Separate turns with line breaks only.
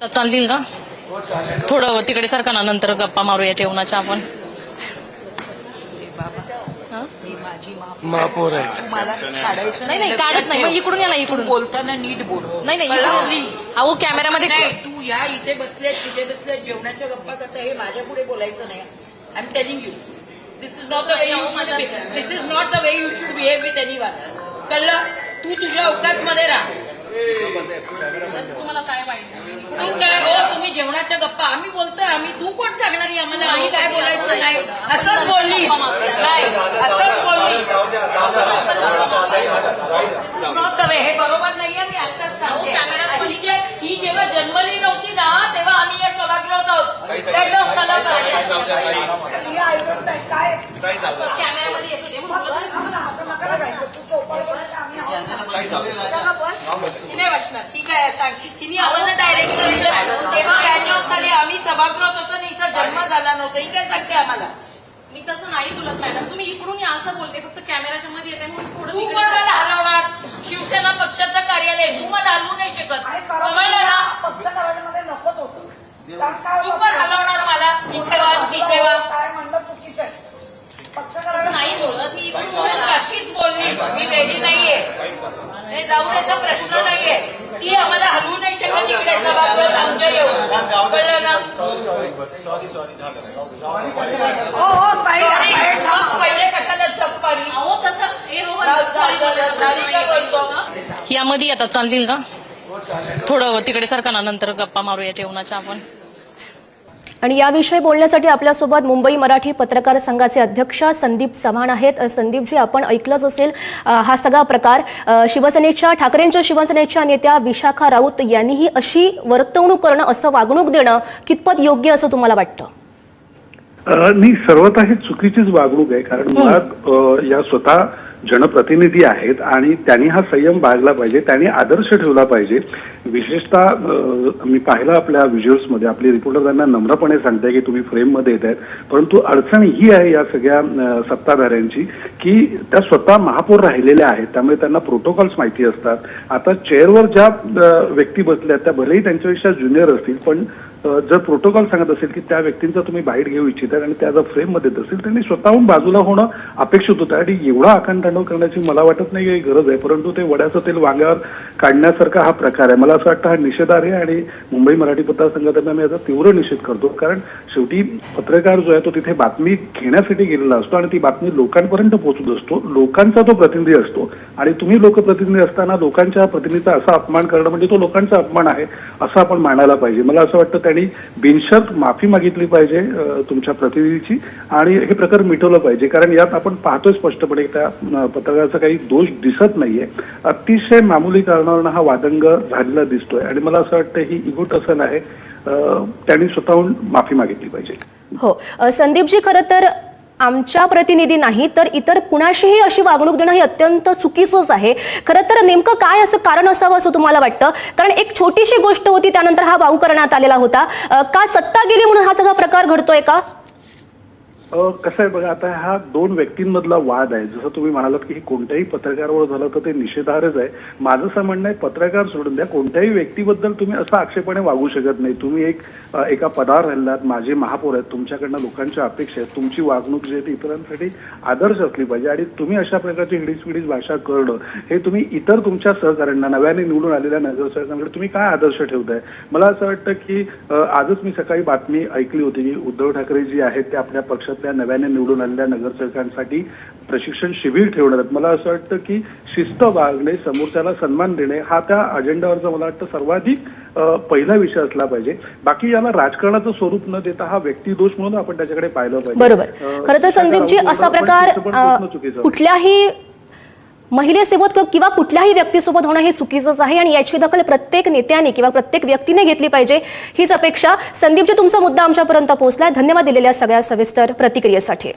चालतील का? थोडं तिकडे सरका ना नंतर गप्पा मारूया जेवणाच्या आपण. हा?
मी माझी माफ
महापौर आहे.
मला काढायचं
नाही नाही काढत नाही. मग. इकडून याला इकडून.
बोलताना नीट बोल
नाही नाही? इकडून. अहो कॅमेऱ्यामध्ये
नाही तू या इथे बसले तिथे बसले जेवणाच्या गप्पा करता हे माझ्या पुढे बोलायचं नाही. I am telling you this is not the way you should this is not the way you should behave with anyone कळलं? तू तुझ्या अवकात मध्ये राहा.
तुम्हाला काय वाईट
काय हो तुम्ही जेवणाच्या गप्पा आम्ही बोलतोय आम्ही तू कोण सांगणार आहे आम्हाला आम्ही काय बोलायचं नाही असंच बोलली नाही असंच बोलली. हे बरोबर नाहीये मी आताच सांगते ही जेव्हा जन्मली नव्हती ना तेव्हा आम्ही या सभागृहात आहोत त्यातलं मला करायचं.
कॅमेऱ्यामध्ये येतो ते म्हणून
ती नाही वाचणार ठीक आहे सांग तिने आम्हाला डायरेक्शन दिलं तेव्हा ब्याण्णव साली आम्ही सभागृहात होतो हिचा जन्म झाला नव्हता ही काय सांगते आम्हाला
मी तसं नाही बोलत मॅडम तुम्ही इकडून या असं बोलते फक्त कॅमेऱ्याच्या मध्ये येते म्हणून थोडं
तू
तिकडे
पण मला हलवणार शिवसेना पक्षाचं कार्यालय तू मला हलवू नाही. शकत कळलं ना
पक्ष करायमध्ये नकोच होतो
तू पण हलवणार मला इथे वा तिथे वा
काय म्हणलं चुकीचं आहे पक्ष
तसं नाही बोलत मी इकडून
तू
बोलणार.
बोलली. मी रेडी नाहीये. हे जाऊ द्यायचा प्रश्न नाहीये. ती आम्हाला हलवू नाही शकत इकडे सभागृहात आमच्या येऊन कळलं ना?
हो हो ताई
पहिले कशाला मारली
अहो ए रोहन sorry.
बोलतो.
यामध्ये येतात चालतील का? थोडं तिकडे सरका ना नंतर गप्पा मारूया जेवणाच्या आपण.
आणि याविषयी बोलण्यासाठी आपल्यासोबत मुंबई मराठी पत्रकार संघाचे अध्यक्ष संदीप चव्हाण आहेत. संदीपजी आपण ऐकलंच असेल हा सगळा प्रकार. शिवसेनेच्या ठाकरेंच्या शिवसेनेच्या नेत्या विशाखा राऊत यांनीही अशी वर्तवणूक करणं असं वागणूक देणं कितपत योग्य असं तुम्हाला वाटतं?
नाही सर्वतः ही चुकीचीच वागणूक आहे. कारण मुळात या स्वतः जनप्रतिनिधी आहेत आणि त्यांनी हा संयम बाळगला पाहिजे त्यांनी आदर्श ठेवला पाहिजे. विशेषतः मी पाहिलं आपल्या व्हिज्युअल्समध्ये आपली रिपोर्टर त्यांना नम्रपणे सांगताय की तुम्ही फ्रेममध्ये येत आहेत परंतु अडचण ही आहे या सगळ्या सत्ताधाऱ्यांची की त्या स्वतः महापौर राहिलेल्या आहेत त्यामुळे त्यांना प्रोटोकॉल्स माहिती असतात. आता चेअरवर ज्या व्यक्ती बसल्या त्या भलेही त्यांच्यापेक्षा ज्युनियर असतील पण जर प्रोटोकॉल सांगत असेल की त्या व्यक्तींचा तुम्ही बाईट घेऊ इच्छिता आणि त्या जर फ्रेममध्ये असेल त्यांनी स्वतःहून बाजूला होणं अपेक्षित होतं. आणि एवढा आखांतांडव करण्याची मला वाटत नाही काही गरज आहे. परंतु ते वड्याचं तेल वांग्यावर काढण्यासारखा हा प्रकार आहे. मला असं वाटतं हा निषेधार्ह आहे आणि मुंबई मराठी पत्रकार संघटना मी याचा तीव्र निषेध करतो. कारण शेवटी पत्रकार जो आहे तो तिथे बातमी घेण्यासाठी गेलेला असतो आणि ती बातमी लोकांपर्यंत पोहोचत असतो. लोकांचा तो प्रतिनिधी असतो. आणि तुम्ही लोकप्रतिनिधी असताना लोकांच्या प्रतिनिधीचा असा अपमान करणं म्हणजे तो लोकांचा अपमान आहे असं आपण मानायला पाहिजे. मला असं वाटतं त्यांनी बिनशर्त माफी मागितली पाहिजे तुमच्या प्रतिनिधीची. आणि हे प्रकार मिटवलं पाहिजे कारण यात आपण पाहतोय स्पष्टपणे त्या पत्रकाराचा काही दोष दिसत नाहीये. अतिशय मामुली कारणावरनं हा वादंग झालेला दिसतोय. आणि मला असं वाटतं ही इगोट असं आहे त्यांनी स्वतःहून माफी मागितली पाहिजे.
हो. संदीपजी खरं तर आमच्या प्रतिनिधी नाही तर इतर कुणाशीही अशी वागणूक देणं हे अत्यंत चुकीचंच आहे. खरं तर नेमकं काय असं कारण असावं असं तुम्हाला वाटतं? कारण एक छोटीशी गोष्ट होती त्यानंतर हा वाऊ करण्यात आलेला होता. का सत्ता गेली म्हणून हा सगळा प्रकार घडतोय का?
कसं आहे बघा आता हा दोन व्यक्तींमधला वाद आहे. जसं तुम्ही म्हणालात की हे कोणत्याही पत्रकारावर झालं तर ते निषेधार्हच आहे. माझं असं म्हणणं आहे पत्रकार सोडून द्या. कोणत्याही व्यक्तीबद्दल तुम्ही असं आक्षेपणे वागू शकत नाही. तुम्ही एक एका पदावर राहिलात माझे महापौर आहेत तुमच्याकडनं लोकांच्या अपेक्षा आहेत तुमची वागणूक जी आहे ती इतरांसाठी आदर्श असली पाहिजे. आणि तुम्ही अशा प्रकारची हिडीच पिडीस भाषा करणं हे तुम्ही इतर तुमच्या सहकाऱ्यांना नव्याने निवडून आलेल्या नगरसेवकांकडे तुम्ही काय आदर्श ठेवताय? मला असं वाटतं की आजच मी सकाळी बातमी ऐकली होती की उद्धव ठाकरे जी आहेत ते आपल्या पक्षात पक्षातल्या नव्याने निवडून आलेल्या नगरसेवकांसाठी प्रशिक्षण शिबिर ठेवणार आहेत मला असं वाटतं की शिस्त वागणे समोरच्याला सन्मान देणे हा त्या अजेंडावरचा मला वाटतं सर्वाधिक पहिला विषय असला पाहिजे. बाकी याला राजकारणाचं स्वरूप न देता हा व्यक्तिदोष म्हणून आपण त्याच्याकडे पाहिलं पाहिजे.
बरोबर. खरं तर संदीपजी असा प्रकार. कुठल्याही महिलेसोबत किंवा- किंवा कुठल्याही व्यक्तीसोबत होणं हे चुकीचंच आहे आणि याची दखल प्रत्येक नेत्याने किंवा प्रत्येक व्यक्तीने घेतली पाहिजे. हीच अपेक्षा संदीपजी तुमचा मुद्दा आमच्यापर्यंत पोहोचलाय. धन्यवाद दिलेल्या सगळ्या सविस्तर प्रतिक्रियेसाठी.